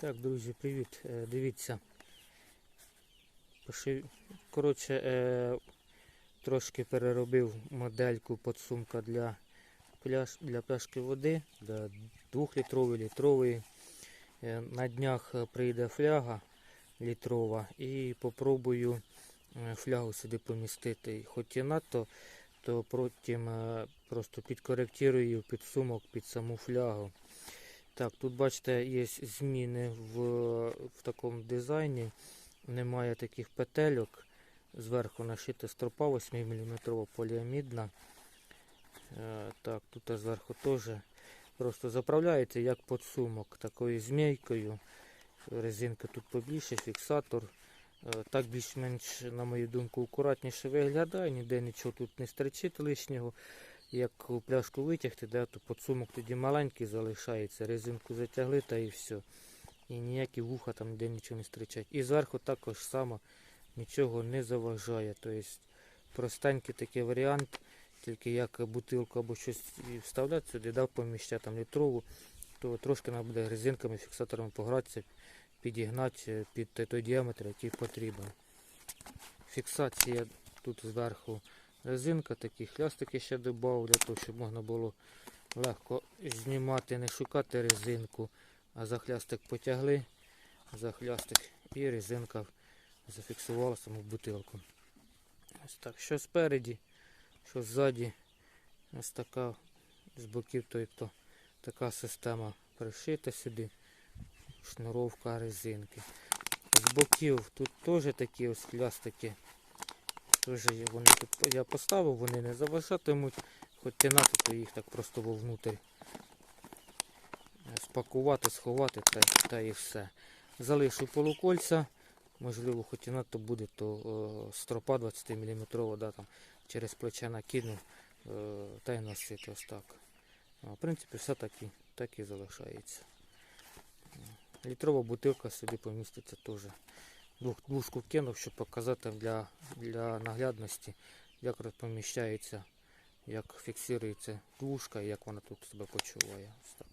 Так, друзі, привіт. Е, Дивіться. Коротше, е, трошки переробив модельку подсумка для, пляш... для пляшки води, для 2-літрової, літрової. Е, на днях прийде фляга літрова і попробую флягу сюди помістити. Хоч і надто, то потім просто підкоректирую підсумок під саму флягу. Так, тут бачите, є зміни в, в такому дизайні. Немає таких петельок. Зверху нашита стропа 8 мм поліамідна. Е, так, тут зверху теж просто заправляється як подсумок такою змійкою. Резинка тут побільше, фіксатор. Е, так більш-менш, на мою думку, акуратніше виглядає, ніде нічого тут не стричить лишнього. Як пляшку витягти, да, то подсумок тоді маленький залишається, резинку затягли та і все. І ніякі вуха там ніде нічого не стричать. І зверху також само нічого не заважає. Тобто простенький такий варіант, тільки як бутилку або щось вставляти сюди, да, поміщати там літрову, то трошки треба буде резинками, фіксаторами погратися, підігнати е, під той діаметр, який потрібен. Фіксація тут зверху резинка, такі хлястики ще додав, для того, щоб можна було легко знімати, не шукати резинку, а за хлястик потягли, за хлястик і резинка зафіксувала саму бутилку. Ось так, що спереді, що ззаді, ось така з боків, то, то така система пришита сюди, шнуровка резинки. З боків тут теж такі ось хлястики. Теж є вони тут я поставив, вони не заважатимуть, хоч тянати, то їх так просто вовнутрь спакувати, сховати та, та і все. Залишу полукольця, можливо, хоч і надто буде, то о, стропа 20 мм, да, там, через плече накину е, та й носити ось так. В принципі, все так і, так і залишається. Літрова бутилка собі поміститься теж. Двух, двушку кинув, щоб показати для, для наглядності, як розпоміщається, як фіксується двушка і як вона тут себе почуває. Ось так.